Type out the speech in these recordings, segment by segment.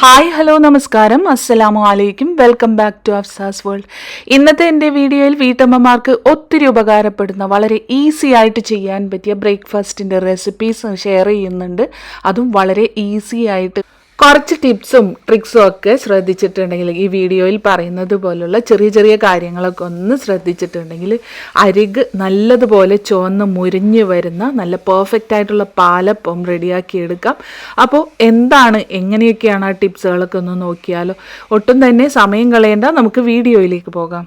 Hi hello നമസ്കാരം. അസ്സലാമു അലൈക്കും. Welcome back to Afsa's world. ഇന്നത്തെ എന്റെ വീഡിയോയിൽ വീട്ടമ്മമാർക്ക് ഒത്തിരി ഉപകാരപ്പെടുന്ന വളരെ ഈസി ആയിട്ട് ചെയ്യാൻ പറ്റിയ ബ്രേക്ക്ഫാസ്റ്റിന്റെ റെസിപ്പീസ് ഷെയർ ചെയ്യുന്നുണ്ട്. അതും വളരെ ഈസി ആയിട്ട് കുറച്ച് ടിപ്സും ട്രിക്സും ഒക്കെ ശ്രദ്ധിച്ചിട്ടുണ്ടെങ്കിൽ ഈ വീഡിയോയിൽ പറയുന്നത് പോലുള്ള ചെറിയ ചെറിയ കാര്യങ്ങളൊക്കെ ഒന്ന് ശ്രദ്ധിച്ചിട്ടുണ്ടെങ്കിൽ അരിക് നല്ലതുപോലെ ചുവന്ന് മുരിഞ്ഞ് വരുന്ന നല്ല പെർഫെക്റ്റ് ആയിട്ടുള്ള പാലപ്പം റെഡിയാക്കി എടുക്കാം. അപ്പോൾ എന്താണ് എങ്ങനെയൊക്കെയാണ് ആ ടിപ്സുകളൊക്കെ ഒന്ന് നോക്കിയാലോ? ഒട്ടും തന്നെ സമയം കളയേണ്ട. നമുക്ക് വീഡിയോയിലേക്ക് പോകാം.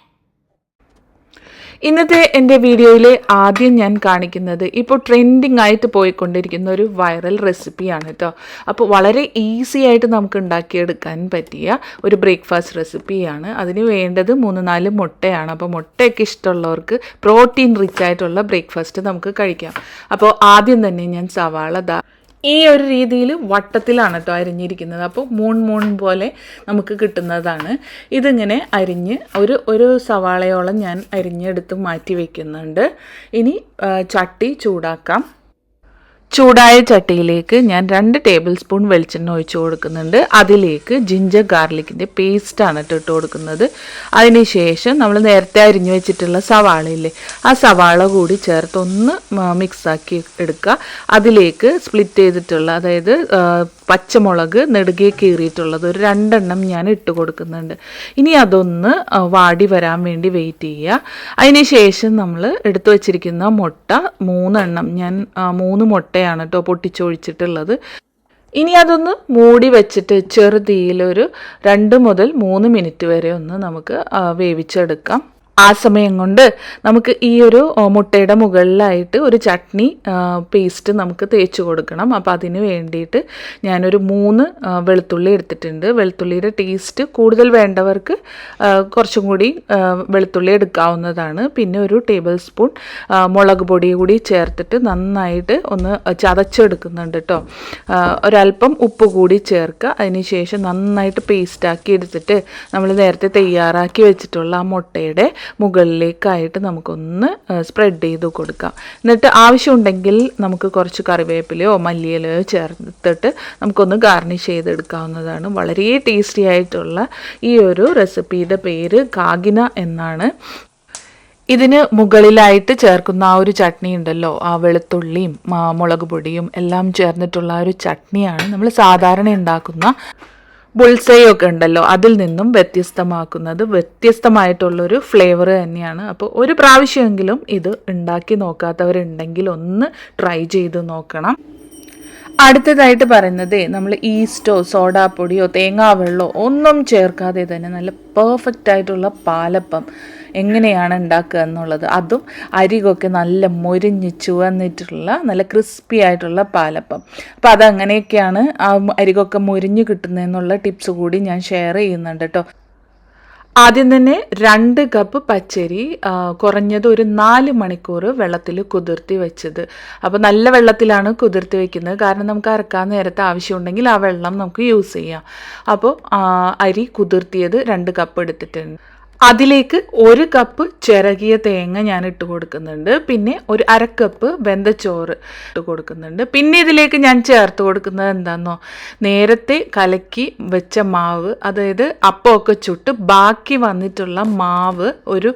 ഇന്നത്തെ എന്റെ വീഡിയോയിൽ ആദ്യം ഞാൻ കാണിക്കുന്നത് ഇപ്പോൾ ട്രെൻഡിങ് ആയിട്ട് പോയിക്കൊണ്ടിരിക്കുന്ന ഒരു വൈറൽ റെസിപ്പിയാണ് കേട്ടോ. അപ്പോൾ വളരെ ഈസി ആയിട്ട് നമുക്ക് ഉണ്ടാക്കിയെടുക്കാൻ പറ്റിയ ഒരു ബ്രേക്ക്ഫാസ്റ്റ് റെസിപ്പിയാണ് അതിന് വേണ്ടത് മൂന്ന് നാല് മുട്ടയാണ്. അപ്പോൾ മുട്ടയൊക്കെ ഇഷ്ടമുള്ളവർക്ക് പ്രോട്ടീൻ റിച്ച് ആയിട്ടുള്ള ബ്രേക്ക്ഫാസ്റ്റ് നമുക്ക് കഴിക്കാം. അപ്പോൾ ആദ്യം തന്നെ ഞാൻ സവാള ഈ ഒരു രീതിയിൽ വട്ടത്തിലാണ് കേട്ടോ അരിഞ്ഞിരിക്കുന്നത്. അപ്പോൾ മൂൺ മൂൺ പോലെ നമുക്ക് കിട്ടുന്നതാണ്. ഇതിങ്ങനെ അരിഞ്ഞ് ഒരു ഒരു സവാളയോളം ഞാൻ അരിഞ്ഞെടുത്ത് മാറ്റി വയ്ക്കുന്നുണ്ട് ഇനി ചട്ടി ചൂടാക്കാം. ചൂടായ ചട്ടിയിലേക്ക് ഞാൻ രണ്ട് ടേബിൾ സ്പൂൺ വെളിച്ചെണ്ണ ഒഴിച്ചു കൊടുക്കുന്നുണ്ട്. അതിലേക്ക് ജിഞ്ചർ ഗാർലിക്കിന്റെ പേസ്റ്റാണ് ഇട്ടിട്ട് ഇട്ട് കൊടുക്കുന്നത്. അതിന് ശേഷം നമ്മൾ നേരത്തെ അരിഞ്ഞു വെച്ചിട്ടുള്ള സവാള ഇല്ലേ ആ സവാള കൂടി ചേർത്ത് ഒന്ന് മിക്സാക്കി എടുക്കുക. അതിലേക്ക് സ്പ്ലിറ്റ് ചെയ്തിട്ടുള്ള അതായത് പച്ചമുളക് നെടുകെ കീറിയിട്ടുള്ളത് ഒരു രണ്ടെണ്ണം ഞാൻ ഇട്ട് കൊടുക്കുന്നുണ്ട്. ഇനി അതൊന്ന് വാടി വരാൻ വേണ്ടി വെയിറ്റ് ചെയ്യുക. അതിന് ശേഷം നമ്മൾ എടുത്തു വച്ചിരിക്കുന്ന മുട്ട മൂന്നെണ്ണം ഞാൻ മൂന്ന് മൂന്ന് മുട്ടയാണ് കേട്ടോ പൊട്ടിച്ചൊഴിച്ചിട്ടുള്ളത്. ഇനി അതൊന്ന് മൂടി വെച്ചിട്ട് ചെറുതീയിലൊരു രണ്ട് മുതൽ മൂന്ന് മിനിറ്റ് വരെ ഒന്ന് നമുക്ക് വേവിച്ചെടുക്കാം. ആ സമയം കൊണ്ട് നമുക്ക് ഈ ഒരു മുട്ടയുടെ മുകളിലായിട്ട് ഒരു ചട്നി പേസ്റ്റ് നമുക്ക് തേച്ച് കൊടുക്കണം. അപ്പോൾ അതിന് വേണ്ടിയിട്ട് ഞാനൊരു മൂന്ന് വെളുത്തുള്ളി എടുത്തിട്ടുണ്ട്. വെളുത്തുള്ളിയുടെ ടേസ്റ്റ് കൂടുതൽ വേണ്ടവർക്ക് കുറച്ചും കൂടി വെളുത്തുള്ളി എടുക്കാവുന്നതാണ്. പിന്നെ ഒരു ടേബിൾ സ്പൂൺ മുളക് പൊടി കൂടി ചേർത്തിട്ട് നന്നായിട്ട് ഒന്ന് ചതച്ചെടുക്കുന്നുണ്ട് കേട്ടോ ഒരല്പം ഉപ്പ് കൂടി ചേർക്കുക. അതിനുശേഷം നന്നായിട്ട് പേസ്റ്റാക്കി എടുത്തിട്ട് നമ്മൾ നേരത്തെ തയ്യാറാക്കി വെച്ചിട്ടുള്ള ആ മുട്ടയുടെ മുകളിലേക്കായിട്ട് നമുക്കൊന്ന് സ്പ്രെഡ് ചെയ്ത് കൊടുക്കാം. എന്നിട്ട് ആവശ്യമുണ്ടെങ്കിൽ നമുക്ക് കുറച്ച് കറിവേപ്പിലയോ മല്ലിയിലയോ ചേർത്തിട്ട് നമുക്കൊന്ന് ഗാർണിഷ് ചെയ്തെടുക്കാവുന്നതാണ്. വളരെ ടേസ്റ്റി ആയിട്ടുള്ള ഈ ഒരു റെസിപ്പിയുടെ പേര് കാഗിന എന്നാണ്. ഇതിന് മുകളിലായിട്ട് ചേർക്കുന്ന ആ ഒരു ചട്നി ഉണ്ടല്ലോ ആ വെളുത്തുള്ളിയും മുളക് പൊടിയും എല്ലാം ചേർന്നിട്ടുള്ള ഒരു ചട്നിയാണ് നമ്മൾ സാധാരണ ഉണ്ടാക്കുന്ന ബുൾസയൊക്കെ ഉണ്ടല്ലോ അതിൽ നിന്നും വ്യത്യസ്തമാക്കുന്നത് വ്യത്യസ്തമായിട്ടുള്ളൊരു ഫ്ലേവർ തന്നെയാണ്. അപ്പോൾ ഒരു പ്രാവശ്യമെങ്കിലും ഇത് ഉണ്ടാക്കി നോക്കാത്തവരുണ്ടെങ്കിൽ ഒന്ന് ട്രൈ ചെയ്ത് നോക്കണം. അടുത്തതായിട്ട് പറയുന്നത് നമ്മൾ ഈസ്റ്റോ സോഡാപ്പൊടിയോ തേങ്ങാവെള്ളമോ ഒന്നും ചേർക്കാതെ തന്നെ നല്ല പെർഫെക്റ്റ് ആയിട്ടുള്ള പാലപ്പം. എങ്ങനെയാണ് ഉണ്ടാക്കുക എന്നുള്ളത്. അതും അരികൊക്കെ നല്ല മൊരിഞ്ഞ് ചുവന്നിട്ടുള്ള നല്ല ക്രിസ്പി ആയിട്ടുള്ള പാലപ്പം. അപ്പോൾ അതങ്ങനെയൊക്കെയാണ് ആ അരികൊക്കെ മൊരിഞ്ഞ് കിട്ടുന്നതെന്നുള്ള ടിപ്സ് കൂടി ഞാൻ ഷെയർ ചെയ്യുന്നുണ്ട് കേട്ടോ. ആദ്യം തന്നെ രണ്ട് കപ്പ് പച്ചരി കുറഞ്ഞത് ഒരു നാല് മണിക്കൂർ വെള്ളത്തിൽ കുതിർത്തി വെച്ചത്. അപ്പോൾ നല്ല വെള്ളത്തിലാണ് കുതിർത്തി വെക്കുന്നത്. കാരണം നമുക്ക് അരക്കാൻ നേരത്തെ ആവശ്യമുണ്ടെങ്കിൽ ആ വെള്ളം നമുക്ക് യൂസ് ചെയ്യാം. അപ്പോൾ അരി കുതിർത്തിയത് രണ്ട് കപ്പ് എടുത്തിട്ടുണ്ട്. അതിലേക്ക് ഒരു കപ്പ് ചിരകിയ തേങ്ങ ഞാൻ ഇട്ട് കൊടുക്കുന്നുണ്ട്. പിന്നെ ഒരു അരക്കപ്പ് ചോറ് ഇട്ട് കൊടുക്കുന്നുണ്ട്. പിന്നെ ഇതിലേക്ക് ഞാൻ ചേർത്ത് കൊടുക്കുന്നത് എന്താണെന്നോ നേരത്തെ കലക്കി വെച്ച മാവ് അതായത് അപ്പമൊക്കെ ചുട്ട് ബാക്കി വന്നിട്ടുള്ള മാവ് ഒരു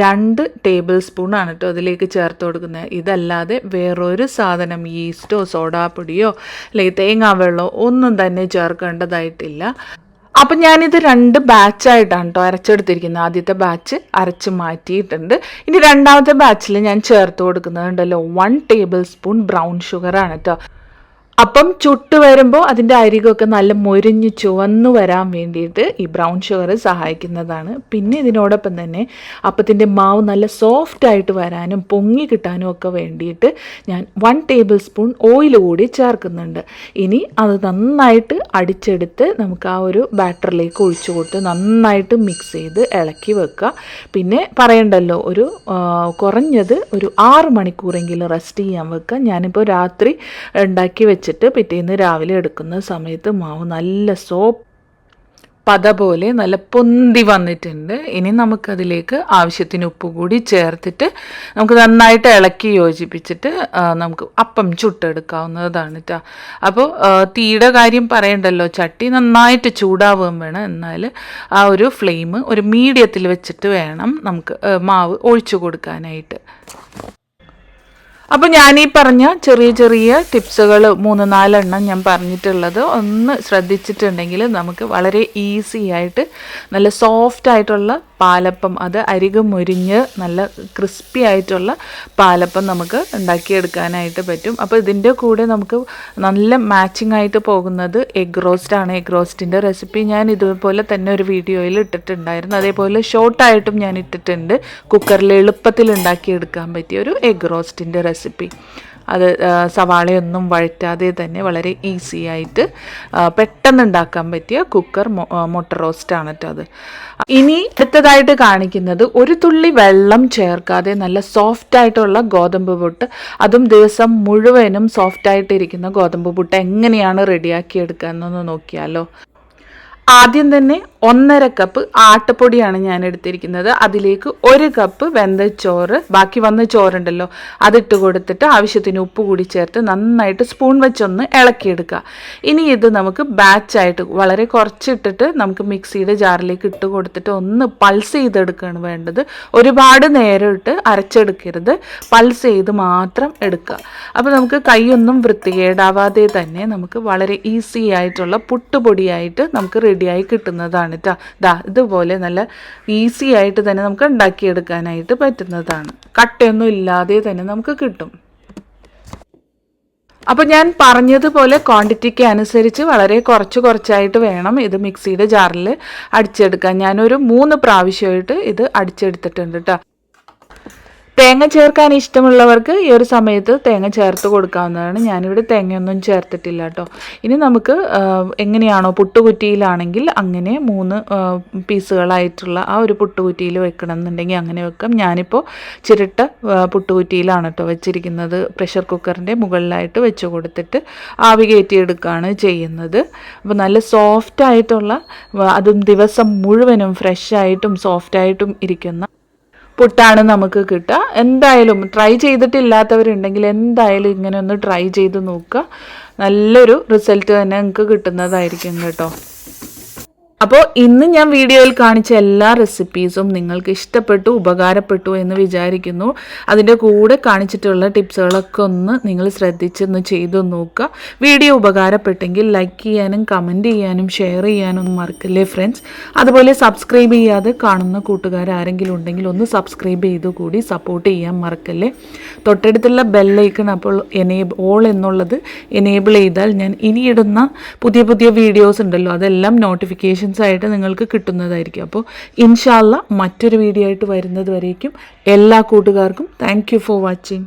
രണ്ട് ടേബിൾ സ്പൂണാണ് കേട്ടോ അതിലേക്ക് ചേർത്ത് കൊടുക്കുന്നത്. ഇതല്ലാതെ വേറൊരു സാധനം ഈസ്റ്റോ സോഡാപ്പൊടിയോ അല്ലെങ്കിൽ തേങ്ങാവെള്ളമോ ഒന്നും തന്നെ ചേർക്കേണ്ടതായിട്ടില്ല. അപ്പം ഞാനിത് രണ്ട് ബാച്ചായിട്ടാണ് കേട്ടോ അരച്ചെടുത്തിരിക്കുന്നത്. ആദ്യത്തെ ബാച്ച് അരച്ച് മാറ്റിയിട്ടുണ്ട്. ഇനി രണ്ടാമത്തെ ബാച്ചിൽ ഞാൻ ചേർത്ത് കൊടുക്കുന്നത് കൊടുക്കുന്നുണ്ടല്ലോ വൺ ടേബിൾ സ്പൂൺ ബ്രൗൺ ഷുഗറാണ് കേട്ടോ അപ്പം ചുട്ട് വരുമ്പോൾ അതിന്റെ അരികൊക്കെ നല്ല മൊരിഞ്ഞ് ചുവന്നു വരാൻ വേണ്ടിയിട്ട് ഈ ബ്രൗൺ ഷുഗർ സഹായിക്കുന്നതാണ്. പിന്നെ ഇതിനോടൊപ്പം തന്നെ അപ്പത്തിന്റെ മാവ് നല്ല സോഫ്റ്റ് ആയിട്ട് വരാനും പൊങ്ങി കിട്ടാനും ഒക്കെ വേണ്ടിയിട്ട് ഞാൻ വൺ ടേബിൾ സ്പൂൺ ഓയിൽ കൂടി ചേർക്കുന്നുണ്ട്. ഇനി അത് നന്നായിട്ട് അടിച്ചെടുത്ത് നമുക്ക് ആ ഒരു ബാറ്ററിലേക്ക് ഒഴിച്ചു കൊടുത്ത് നന്നായിട്ട് മിക്സ് ചെയ്ത് ഇളക്കി വെക്കുക. പിന്നെ പറയണ്ടല്ലോ ഒരു കുറഞ്ഞത് ഒരു ആറ് മണിക്കൂറെങ്കിലും റെസ്റ്റ് ചെയ്യാൻ വെക്കുക. ഞാനിപ്പോൾ രാത്രി ഉണ്ടാക്കി വെച്ചിട്ട് പിറ്റേന്ന് രാവിലെ എടുക്കുന്ന സമയത്ത് മാവ് നല്ല സോപ്പ് പത പോലെ നല്ല പൊന്തി വന്നിട്ടുണ്ട്. ഇനി നമുക്കതിലേക്ക് ആവശ്യത്തിന് ഉപ്പ് കൂടി ചേർത്തിട്ട് നമുക്ക് നന്നായിട്ട് ഇളക്കി യോജിപ്പിച്ചിട്ട് നമുക്ക് അപ്പം ചുട്ടെടുക്കാവുന്നതാണ് കേട്ടോ അപ്പോൾ തീയുടെ കാര്യം പറയണ്ടല്ലോ. ചട്ടി നന്നായിട്ട് ചൂടാവുകയും വേണം. എന്നാൽ ആ ഒരു ഫ്ലെയിം ഒരു മീഡിയത്തിൽ വെച്ചിട്ട് വേണം നമുക്ക് മാവ് ഒഴിച്ചു കൊടുക്കാനായിട്ട്. അപ്പോൾ ഞാൻ ഈ പറഞ്ഞ ചെറിയ ചെറിയ ടിപ്സുകൾ മൂന്ന് നാലെണ്ണം ഞാൻ പറഞ്ഞിട്ടുള്ളത് ഒന്ന് ശ്രദ്ധിച്ചിട്ടുണ്ടെങ്കിൽ നമുക്ക് വളരെ ഈസി ആയിട്ട് നല്ല സോഫ്റ്റ് ആയിട്ടുള്ള പാലപ്പം. അത് അരികെ മുരിഞ്ഞ് നല്ല ക്രിസ്പി ആയിട്ടുള്ള പാലപ്പം നമുക്ക് ഉണ്ടാക്കിയെടുക്കാനായിട്ട് പറ്റും. അപ്പോൾ ഇതിന്റെ കൂടെ നമുക്ക് നല്ല മാച്ചിങ് ആയിട്ട് പോകുന്നത് എഗ് റോസ്റ്റ് ആണ്. എഗ് റോസ്റ്റിന്റെ റെസിപ്പി ഞാൻ ഇതുപോലെ തന്നെ ഒരു വീഡിയോയിൽ ഇട്ടിട്ടുണ്ടായിരുന്നു. അതേപോലെ ഷോർട്ടായിട്ടും ഞാൻ ഇട്ടിട്ടുണ്ട്. കുക്കറിൽ എളുപ്പത്തിൽ ഉണ്ടാക്കിയെടുക്കാൻ പറ്റിയ ഒരു എഗ് റോസ്റ്റിന്റെ റെസിപ്പി അത് സവാളയൊന്നും വഴറ്റാതെ തന്നെ വളരെ ഈസി ആയിട്ട് പെട്ടെന്ന് ഉണ്ടാക്കാൻ പറ്റിയ കുക്കർ മുട്ട റോസ്റ്റാണ് കേട്ടോ അത്. ഇനി അടുത്തതായിട്ട് കാണിക്കുന്നത് ഒരു തുള്ളി വെള്ളം ചേർക്കാതെ നല്ല സോഫ്റ്റ് ആയിട്ടുള്ള ഗോതമ്പ് പുട്ട്. അതും ദിവസം മുഴുവനും സോഫ്റ്റ് ആയിട്ടിരിക്കുന്ന ഗോതമ്പ് പുട്ട് എങ്ങനെയാണ് റെഡിയാക്കി എടുക്കുക എന്നൊന്ന് നോക്കിയാലോ. ആദ്യം തന്നെ ഒന്നര കപ്പ് ആട്ടപ്പൊടിയാണ് ഞാൻ എടുത്തിരിക്കുന്നത്. അതിലേക്ക് ഒരു കപ്പ് വെന്ത ചോറ് ബാക്കി വന്ന ചോറുണ്ടല്ലോ അതിട്ട് കൊടുത്തിട്ട് ആവശ്യത്തിന് ഉപ്പ് കൂടി ചേർത്ത് നന്നായിട്ട് സ്പൂൺ വെച്ചൊന്ന് ഇളക്കിയെടുക്കുക. ഇനി ഇത് നമുക്ക് ബാച്ചായിട്ട് വളരെ കുറച്ചിട്ടിട്ട് നമുക്ക് മിക്സിയുടെ ജാറിലേക്ക് ഇട്ട് കൊടുത്തിട്ട് ഒന്ന് പൾസ് ചെയ്തെടുക്കുകയാണ് വേണ്ടത്. ഒരുപാട് നേരം ഇട്ട് അരച്ചെടുക്കരുത്. പൾസ് ചെയ്ത് മാത്രം എടുക്കുക. അപ്പോൾ നമുക്ക് കൈയൊന്നും വൃത്തികേടാവാതെ തന്നെ നമുക്ക് വളരെ ഈസി ആയിട്ടുള്ള പുട്ടുപൊടിയായിട്ട് നമുക്ക് റെഡിയായി കിട്ടുന്നതാണ്. കേട്ടോ ദാ ഇതുപോലെ നല്ല ഈസി ആയിട്ട് തന്നെ നമുക്ക് ഉണ്ടാക്കിയെടുക്കാനായിട്ട് പറ്റുന്നതാണ്. കട്ടയൊന്നും ഇല്ലാതെ തന്നെ നമുക്ക് കിട്ടും. അപ്പോൾ ഞാൻ പറഞ്ഞതുപോലെ ക്വാണ്ടിറ്റിക്ക് അനുസരിച്ച് വളരെ കുറച്ച് കുറച്ചായിട്ട് വേണം ഇത് മിക്സിയുടെ ജാറിൽ അടിച്ചെടുക്കാൻ. ഞാനൊരു മൂന്ന് പ്രാവശ്യമായിട്ട് ഇത് അടിച്ചെടുത്തിട്ടുണ്ട് കേട്ടോ തേങ്ങ ചേർക്കാൻ ഇഷ്ടമുള്ളവർക്ക് ഈ ഒരു സമയത്ത് തേങ്ങ ചേർത്ത് കൊടുക്കാവുന്നതാണ്. ഞാനിവിടെ തേങ്ങയൊന്നും ചേർത്തിട്ടില്ല കേട്ടോ. ഇനി നമുക്ക് എങ്ങനെയാണോ പുട്ടുകുറ്റിയിലാണെങ്കിൽ അങ്ങനെ മൂന്ന് പീസുകളായിട്ടുള്ള ആ ഒരു പുട്ടുകുറ്റിയിൽ വെക്കണം എന്നുണ്ടെങ്കിൽ അങ്ങനെ വെക്കാം. ഞാനിപ്പോൾ ചിരട്ട പുട്ടുകുറ്റിയിലാണ് കേട്ടോ വെച്ചിരിക്കുന്നത്. പ്രഷർ കുക്കറിന്റെ മുകളിലായിട്ട് വെച്ച് കൊടുത്തിട്ട് ആവി കയറ്റിയെടുക്കുകയാണ് ചെയ്യുന്നത്. അപ്പോൾ നല്ല സോഫ്റ്റ് ആയിട്ടുള്ള അതും ദിവസം മുഴുവനും ഫ്രഷ് ആയിട്ടും സോഫ്റ്റ് ഇരിക്കുന്ന പുട്ടാണ് നമുക്ക് കിട്ടുക. എന്തായാലും ട്രൈ ചെയ്തിട്ടില്ലാത്തവരുണ്ടെങ്കിൽ എന്തായാലും ഇങ്ങനെ ഒന്ന് ട്രൈ ചെയ്ത് നോക്കുക. നല്ലൊരു റിസൾട്ട് തന്നെ നിങ്ങൾക്ക് കിട്ടുന്നതായിരിക്കും കേട്ടോ. അപ്പോൾ ഇന്ന് ഞാൻ വീഡിയോയിൽ കാണിച്ച എല്ലാ റെസിപ്പീസും നിങ്ങൾക്ക് ഇഷ്ടപ്പെട്ടു ഉപകാരപ്പെട്ടു എന്ന് വിചാരിക്കുന്നു. അതിന്റെ കൂടെ കാണിച്ചിട്ടുള്ള ടിപ്സുകളൊക്കെ ഒന്ന് നിങ്ങൾ ശ്രദ്ധിച്ചൊന്ന് ചെയ്തു നോക്കുക. വീഡിയോ ഉപകാരപ്പെട്ടെങ്കിൽ ലൈക്ക് ചെയ്യാനും കമന്റ് ചെയ്യാനും ഷെയർ ചെയ്യാനും ഒന്നും മറക്കല്ലേ ഫ്രണ്ട്സ് അതുപോലെ സബ്സ്ക്രൈബ് ചെയ്യാതെ കാണുന്ന കൂട്ടുകാർ ആരെങ്കിലും ഉണ്ടെങ്കിൽ ഒന്ന് സബ്സ്ക്രൈബ് ചെയ്തു കൂടി സപ്പോർട്ട് ചെയ്യാൻ മറക്കല്ലേ? തൊട്ടടുത്തുള്ള ബെല്ലൈക്കൺ അപ്പോൾ എനേബ് ഓൾ എന്നുള്ളത് എനേബിൾ ചെയ്താൽ ഞാൻ ഇനിയിടുന്ന പുതിയ പുതിയ വീഡിയോസ് ഉണ്ടല്ലോ അതെല്ലാം നോട്ടിഫിക്കേഷൻസ് ആയിട്ട് നിങ്ങൾക്ക് കിട്ടുന്നതായിരിക്കും. അപ്പോൾ ഇൻഷാല്ല മറ്റൊരു വീഡിയോ ആയിട്ട് വരുന്നത് വരേക്കും എല്ലാ കൂട്ടുകാർക്കും. Thank for watching